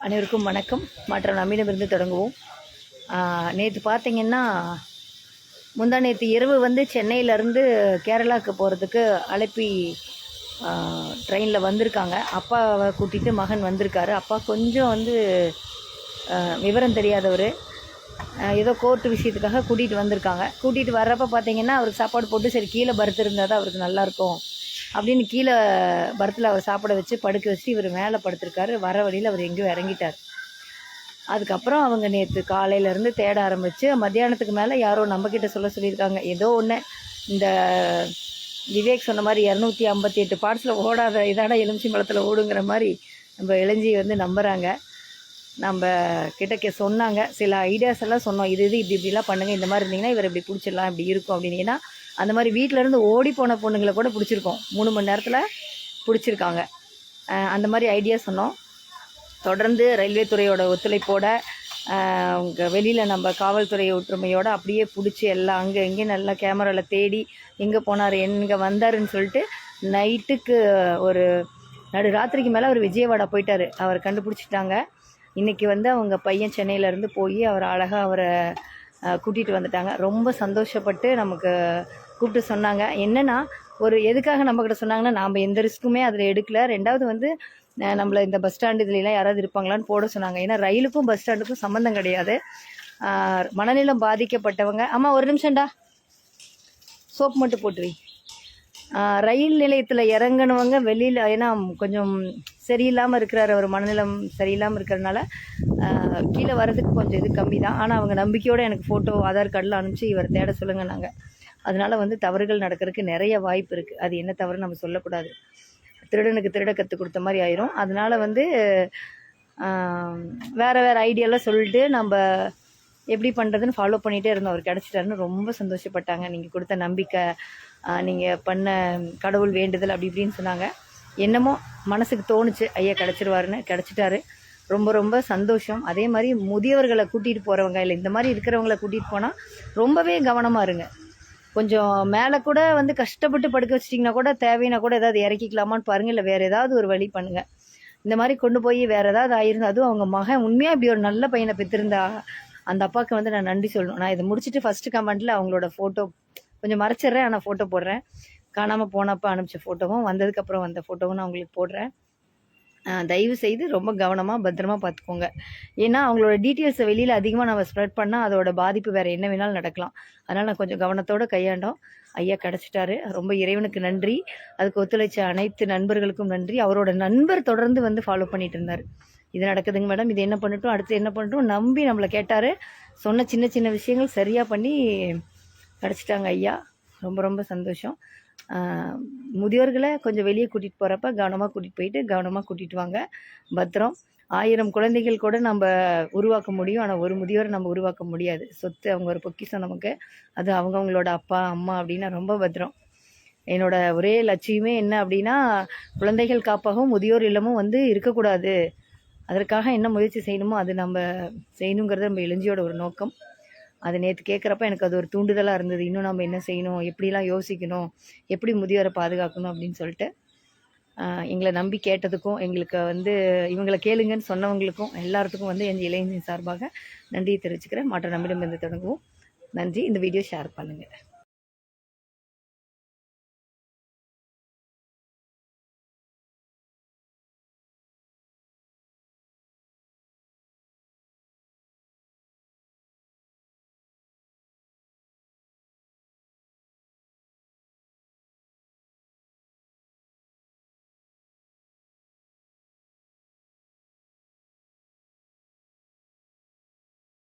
அனைவருக்கும் வணக்கம். மற்ற நம்மிடமிருந்து தொடங்குவோம். நேற்று பார்த்தீங்கன்னா முந்தா நேற்று இரவு வந்து சென்னையிலேருந்து கேரளாவுக்கு போகிறதுக்கு அழைப்பி ட்ரெயினில் வந்திருக்காங்க. அப்பாவை கூட்டிகிட்டு மகன் வந்திருக்காரு. அப்பா கொஞ்சம் வந்து விவரம் தெரியாதவர். ஏதோ கோர்ட்டு விஷயத்துக்காக கூட்டிகிட்டு வந்திருக்காங்க. கூட்டிகிட்டு வர்றப்ப பார்த்தீங்கன்னா அவருக்கு சாப்பாடு போட்டு சரி கீழே பருத்து இருந்தால் தான் அவருக்கு நல்லாயிருக்கும் அப்படின்னு கீழே பர்த்தில் அவர் சாப்பிட வச்சு படுக்க வச்சுட்டு இவர் மேலே படுத்திருக்காரு. வர வழியில் அவர் எங்கேயோ இறங்கிட்டார். அதுக்கப்புறம் அவங்க நேற்று காலையிலேருந்து தேட ஆரம்பித்து மத்தியானத்துக்கு மேலே யாரோ நம்மக்கிட்ட சொல்ல சொல்லியிருக்காங்க. ஏதோ ஒன்று இந்த விவேக் சொன்ன மாதிரி இரநூத்தி ஐம்பத்தி எட்டு பார்ட்ஸில் ஓடாத இதான எலுமிச்சம்பழத்தில் ஓடுங்கிற மாதிரி நம்ம இளைஞ்சி வந்து நம்புகிறாங்க நம்ம கிட்ட கே சொன்னாங்க. சில ஐடியாஸ் எல்லாம் சொன்னோம். இது இது இப்படி இப்படிலாம் பண்ணுங்கள் இந்த மாதிரி இருந்தீங்கன்னா இவர் இப்படி பிடிச்சிடலாம் இப்படி இருக்கும் அப்படின்னு. அந்த மாதிரி வீட்ல இருந்து ஓடி போன பொண்ணுங்களை கூட பிடிச்சிருக்கோம். மூணு மணி நேரத்தில் பிடிச்சிருக்காங்க. அந்த மாதிரி ஐடியா சொன்னோம். தொடர்ந்து ரயில்வே துறையோட ஒத்துழைப்போட வெளியில் நம்ம காவல்துறை ஒற்றுமையோடு அப்படியே பிடிச்சி எல்லாம் அங்கே இங்கேயும் நல்லா கேமராவில் தேடி எங்கே போனார் எங்கே வந்தாருன்னு சொல்லிட்டு நைட்டுக்கு ஒரு நடு ராத்திரிக்கு மேலே அவர் விஜயவாடா போயிட்டார். அவர் கண்டுபிடிச்சிட்டாங்க. இன்றைக்கி வந்து அவங்க பையன் சென்னையிலேருந்து போய் அவர் அழகாக அவரை கூட்டிகிட்டு வந்துட்டாங்க. ரொம்ப சந்தோஷப்பட்டு நமக்கு கூப்பிட்டு சொன்னாங்க. என்னென்னா ஒரு எதுக்காக நம்மக்கிட்ட சொன்னாங்கன்னா நாம் எந்த ரிஸ்க்குமே அதில் எடுக்கல. ரெண்டாவது வந்து நம்மளை இந்த பஸ் ஸ்டாண்டு இதுலலாம் யாராவது இருப்பாங்களான்னு போட சொன்னாங்க. ஏன்னா ரயிலுக்கும் பஸ் ஸ்டாண்டுக்கும் சம்மந்தம் கிடையாது. மனநிலம் பாதிக்கப்பட்டவங்க. ஆமாம் ஒரு நிமிஷம்டா சோப் மட்டும் போட்டு ரயில் நிலையத்தில் இறங்குனவங்க வெளியில் ஏன்னா கொஞ்சம் சரியில்லாமல் இருக்கிறார் அவர் மனநிலம் சரியில்லாமல் இருக்கிறதுனால கீழே வர்றதுக்கு கொஞ்சம் இது கம்மி தான் ஆனால் அவங்க நம்பிக்கையோடு எனக்கு ஃபோட்டோ ஆதார் கார்டில் அனுப்பிச்சு இவர் தேட சொல்லுங்க நாங்கள் அதனால் வந்து தவறுகள் நடக்கிறதுக்கு நிறைய வாய்ப்பு இருக்குது அது என்ன தவறு நம்ம சொல்லக்கூடாது. திருடனுக்கு திருட கற்றுக் கொடுத்த மாதிரி ஆயிரும். அதனால் வந்து வேறு வேறு ஐடியாலாம் சொல்லிட்டு நம்ம எப்படி பண்ணுறதுன்னு ஃபாலோ பண்ணிகிட்டே இருந்தோம். அவர் கிடச்சிட்டாருன்னு ரொம்ப சந்தோஷப்பட்டாங்க. நீங்கள் கொடுத்த நம்பிக்கை நீங்கள் பண்ண கடவுள் வேண்டுதல் அப்படி இப்படின்னு சொன்னாங்க. என்னமோ மனசுக்கு தோணுச்சு ஐயா கிடச்சிருவாருன்னு கிடச்சிட்டாரு. ரொம்ப ரொம்ப சந்தோஷம். அதே மாதிரி முதியவர்களை கூட்டிகிட்டு போகிறவங்க இல்லை இந்த மாதிரி இருக்கிறவங்கள கூட்டிகிட்டு போனால் ரொம்பவே கவனமாக இருங்க. கொஞ்சம் மேலே கூட வந்து கஷ்டப்பட்டு படுக்க வச்சிட்டிங்கன்னா கூட தேவைன்னா கூட ஏதாவது இறக்கிக்கலாமான்னு பாருங்கள் இல்லை வேறு ஏதாவது ஒரு வழி பண்ணுங்கள் இந்த மாதிரி கொண்டு போய் வேறு ஏதாவது ஆயிருந்தா அதுவும் அவங்க மகன் உண்மையாக இப்படி ஒரு நல்ல பையனை பெற்றிருந்தா அந்த அப்பாவுக்கு வந்து நான் நன்றி சொல்லணும். நான் இதை முடிச்சுட்டு ஃபஸ்ட்டு கமெண்ட்டில் அவங்களோட ஃபோட்டோ கொஞ்சம் மறைச்சிடுறேன் ஆனால் ஃபோட்டோ போடுறேன். காணாமல் போனப்போ அனுப்பிச்ச ஃபோட்டோவும் வந்ததுக்கப்புறம் வந்த ஃபோட்டோவும் நான் உங்களுக்கு போடுறேன். தயவு செய்து ரொம்ப கவனமாக பத்திரமா பார்த்துக்கோங்க. ஏன்னா அவங்களோட டீட்டெயில்ஸை வெளியில் அதிகமாக நம்ம ஸ்ப்ரெட் பண்ணால் அதோட பாதிப்பு வேறு என்ன வேணாலும் நடக்கலாம். அதனால் நான் கொஞ்சம் கவனத்தோடு கையாண்டோம். ஐயா கிடச்சிட்டாரு. ரொம்ப இறைவனுக்கு நன்றி. அதுக்கு ஒத்துழைச்ச அனைத்து நண்பர்களுக்கும் நன்றி. அவரோட நண்பர் தொடர்ந்து வந்து ஃபாலோ பண்ணிட்டு இருந்தார். இது நடக்குதுங்க மேடம். இது என்ன பண்ணட்டும்? அடுத்து என்ன பண்ணட்டும்? நம்பி நம்மளை கேட்டார். சொன்ன சின்ன சின்ன விஷயங்கள் சரியாக பண்ணி கிடச்சிட்டாங்க ஐயா. ரொம்ப ரொம்ப சந்தோஷம். முதியோர்களை கொஞ்சம் வெளியே கூட்டிகிட்டு போகிறப்ப கவனமாக கூட்டிகிட்டு போயிட்டு கவனமாக கூட்டிகிட்டு வாங்க. பத்திரம். ஆயிரம் குழந்தைகள் கூட நம்ம உருவாக்க முடியும். ஆனால் ஒரு முதியோரை நம்ம உருவாக்க முடியாது. சொத்து அவங்க ஒரு பொக்கிசம் நமக்கு. அது அவங்கவுங்களோட அப்பா அம்மா அப்படின்னா ரொம்ப பத்திரம். என்னோட ஒரே லட்சியமே என்ன அப்படின்னா குழந்தைகள் காப்பாகவும் முதியோர் இல்லமும் வந்து இருக்கக்கூடாது. அதற்காக என்ன முயற்சி செய்யணுமோ அது நம்ம செய்யணுங்கிறது நம்ம இளைஞ்சியோட ஒரு நோக்கம். அது நேற்று கேட்குறப்ப எனக்கு அது ஒரு தூண்டுதலாக இருந்தது. இன்னும் நம்ம என்ன செய்யணும்? எப்படிலாம் யோசிக்கணும்? எப்படி முதியோரை பாதுகாக்கணும்? அப்படின்னு சொல்லிட்டு எங்களை நம்பி கேட்டதுக்கும் எங்களுக்கு வந்து இவங்களை கேளுங்கன்னு சொன்னவங்களுக்கும் எல்லாத்துக்கும் வந்து என் இளைஞரின் சார்பாக நன்றியை தெரிவிச்சுக்கிறேன். மாற்ற நம்பிடம் வந்து தொடங்குவோம். நன்றி. இந்த வீடியோ ஷேர் பண்ணுங்கள்